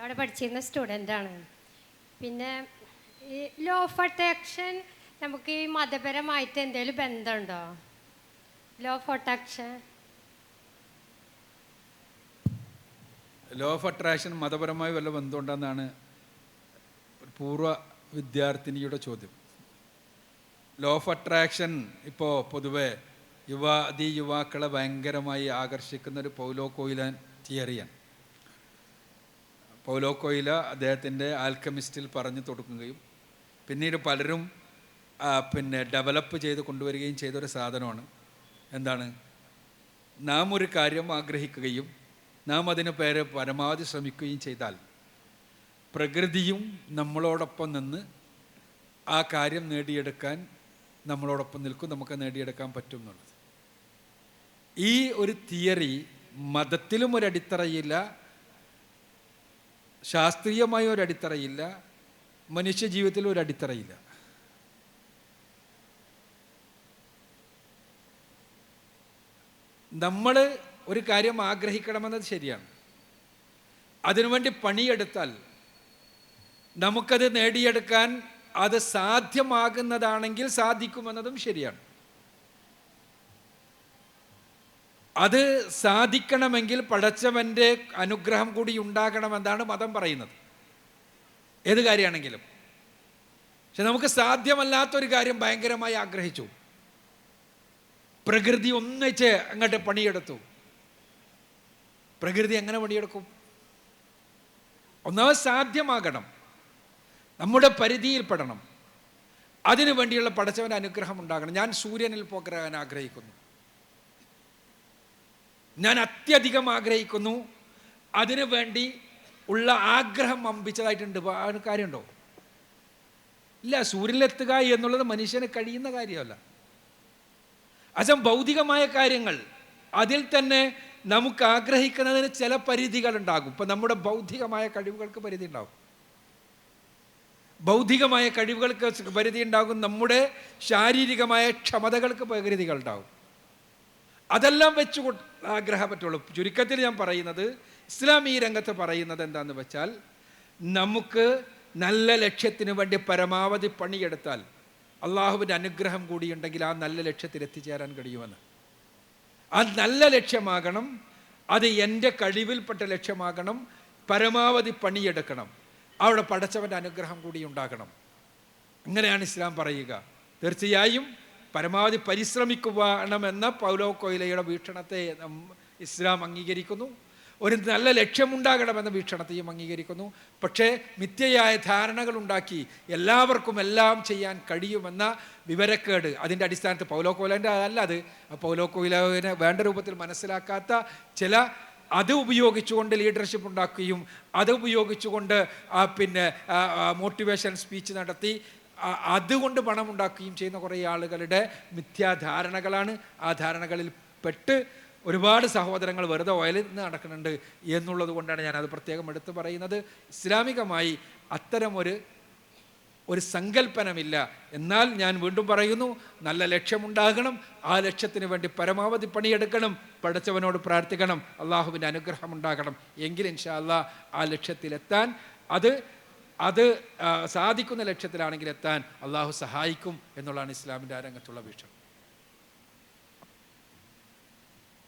അവിടെ പഠിച്ചിരുന്ന ആണ്. പിന്നെ ഈ ലോ ഓഫ് അട്രാക്ഷൻ നമുക്ക് ഈ മതപരമായിട്ട് എന്തെങ്കിലും ബന്ധമുണ്ടോ? Law of attraction law of attraction മതപരമായി വല്ല ബന്ധമുണ്ടെന്നാണ് പൂർവ വിദ്യാർത്ഥിനിയുടെ ചോദ്യം. ലോ ഓഫ് അട്രാക്ഷൻ ഇപ്പോൾ പൊതുവെ യുവാതി യുവാക്കളെ ഭയങ്കരമായി ആകർഷിക്കുന്ന ഒരു പൗലോ കോയിലാൻ തിയറിയാണ് പൗലോ കൊയില അദ്ദേഹത്തിന്റെ ആൽക്കമിസ്റ്റിൽ പറഞ്ഞു തുടക്കുകയും പിന്നീട് പലരും പിന്നെ ഡെവലപ്പ് ചെയ്ത് കൊണ്ടുവരികയും ചെയ്തൊരു സാധനമാണ്. എന്താണ്? നാം ഒരു കാര്യം ആഗ്രഹിക്കുകയും നാം അതിന് പേര് പരമാവധി ശ്രമിക്കുകയും ചെയ്താൽ പ്രകൃതിയും നമ്മളോടൊപ്പം നിന്ന് ആ കാര്യം നേടിയെടുക്കാൻ നമ്മളോടൊപ്പം നിൽക്കും നമുക്ക് നേടിയെടുക്കാൻ പറ്റും എന്നുള്ളത്. ഈ ഒരു തിയറി മതത്തിലും ഒരു അടിത്തറയില്ല ശാസ്ത്രീയമായ ഒരു അടിത്തറയില്ല മനുഷ്യ ജീവിതത്തിൽ ഒരു അടിത്തറയില്ല. നമ്മൾ ഒരു കാര്യം ആഗ്രഹിക്കണമെന്നത് ശരിയാണ്. അതിനുവേണ്ടി പണിയെടുത്താൽ നമുക്കത് നേടിയെടുക്കാൻ അത് സാധ്യമാകുന്നതാണെങ്കിൽ സാധിക്കുമെന്നതും ശരിയാണ്. അത് സാധിക്കണമെങ്കിൽ പടച്ചവന്റെ അനുഗ്രഹം കൂടി ഉണ്ടാകണമെന്നാണ് മതം പറയുന്നത്. ഏത് കാര്യമാണെങ്കിലും. പക്ഷെ നമുക്ക് സാധ്യമല്ലാത്തൊരു കാര്യം ഭയങ്കരമായി ആഗ്രഹിച്ചു. പ്രകൃതി ഒന്നിച്ച് അങ്ങോട്ട് പണിയെടുത്തു. പ്രകൃതി എങ്ങനെ പണിയെടുക്കും? ഒന്നാമത് സാധ്യമാകണം. നമ്മുടെ പരിധിയിൽപ്പെടണം. അതിനു വേണ്ടിയുള്ള പടച്ചവന്റെ അനുഗ്രഹം ഉണ്ടാകണം. ഞാൻ സൂര്യനിൽ പോകാൻ ആഗ്രഹിക്കുന്നു. ഞാൻ അത്യധികം ആഗ്രഹിക്കുന്നു. അതിനു വേണ്ടി ഉള്ള ആഗ്രഹം ഒരു കാര്യമുണ്ടോ? ഇല്ല സൂര്യനിലെത്തുക എന്നുള്ളത് മനുഷ്യന് കഴിയുന്ന കാര്യമല്ല. അച്ഛൻ ഭൗതികമായ കാര്യങ്ങൾ അതിൽ തന്നെ നമുക്ക് ആഗ്രഹിക്കുന്നതിന് ചില പരിധികൾ ഉണ്ടാകും ഇപ്പം നമ്മുടെ ബൗദ്ധികമായ കഴിവുകൾക്ക് പരിധി ഉണ്ടാകും ബൗദ്ധികമായ കഴിവുകൾക്ക് പരിധി ഉണ്ടാകും നമ്മുടെ ശാരീരികമായ ക്ഷമതകൾക്ക് പരിധികൾ ഉണ്ടാകും അതെല്ലാം വെച്ച് കൊ- ആഗ്രഹം പറ്റുള്ളൂ. ചുരുക്കത്തിൽ ഞാൻ പറയുന്നത് ഇസ്ലാം ഈ രംഗത്ത് പറയുന്നത് എന്താണെന്ന് വെച്ചാൽ നമുക്ക് നല്ല ലക്ഷ്യത്തിന് വേണ്ടി പരമാവധി പണിയെടുത്താൽ അള്ളാഹുവിന്റെ അനുഗ്രഹം കൂടിയുണ്ടെങ്കിൽ ആ നല്ല ലക്ഷ്യത്തിൽ എത്തിച്ചേരാൻ കഴിയുമെന്ന്. ആ നല്ല ലക്ഷ്യമാകണം അത് എന്റെ കഴിവിൽപ്പെട്ട ലക്ഷ്യമാകണം പരമാവധി പണിയെടുക്കണം അവിടെ പടച്ചവന്റെ അനുഗ്രഹം കൂടി ഉണ്ടാകണം. അങ്ങനെയാണ് ഇസ്ലാം പറയുക. തീർച്ചയായും പരമാവധി പരിശ്രമിക്കുവാണമെന്ന പൗലോ കൊയിലയുടെ വീക്ഷണത്തെ ഇസ്ലാം അംഗീകരിക്കുന്നു. ഒരു നല്ല ലക്ഷ്യമുണ്ടാകണമെന്ന വീക്ഷണത്തെയും അംഗീകരിക്കുന്നു. പക്ഷേ മിഥ്യയായ ധാരണകൾ ഉണ്ടാക്കി എല്ലാവർക്കും എല്ലാം ചെയ്യാൻ കഴിയുമെന്ന വിവരക്കേട് അതിന്റെ അടിസ്ഥാനത്തിൽ പൗലോ കോയിലന്റെ അല്ല അത്. പൗലോ കോയിലിനെ വേണ്ട രൂപത്തിൽ മനസ്സിലാക്കാത്ത ചില അത് ഉപയോഗിച്ചുകൊണ്ട് ലീഡർഷിപ്പ് ഉണ്ടാക്കുകയും അത് ഉപയോഗിച്ചുകൊണ്ട് പിന്നെ മോട്ടിവേഷൻ സ്പീച്ച് നടത്തി അതുകൊണ്ട് പണം ഉണ്ടാക്കുകയും ചെയ്യുന്ന കുറേ ആളുകളുടെ മിഥ്യാധാരണകളാണ്. ആ ധാരണകളിൽ പെട്ട് ഒരുപാട് സഹോദരങ്ങൾ വെറുതെ വയലിൽ നിന്ന് നടക്കുന്നുണ്ട് എന്നുള്ളത് കൊണ്ടാണ് ഞാനത് പ്രത്യേകം എടുത്തു പറയുന്നത്. ഇസ്ലാമികമായി അത്തരമൊരു ഒരു സങ്കല്പനമില്ല. എന്നാൽ ഞാൻ വീണ്ടും പറയുന്നു നല്ല ലക്ഷ്യമുണ്ടാകണം ആ ലക്ഷ്യത്തിന് വേണ്ടി പരമാവധി പണിയെടുക്കണം പഠിച്ചവനോട് പ്രാർത്ഥിക്കണം അള്ളാഹുവിന്റെ അനുഗ്രഹം ഉണ്ടാകണം എങ്കിൽ ഇൻഷാ അല്ലാ ആ ലക്ഷ്യത്തിലെത്താൻ അത് അത് സാധിക്കുന്ന ലക്ഷ്യത്തിലാണെങ്കിൽ എത്താൻ അള്ളാഹു സഹായിക്കും എന്നുള്ളതാണ് ഇസ്ലാമിന്റെ ആ രംഗത്തുള്ള വീക്ഷണം.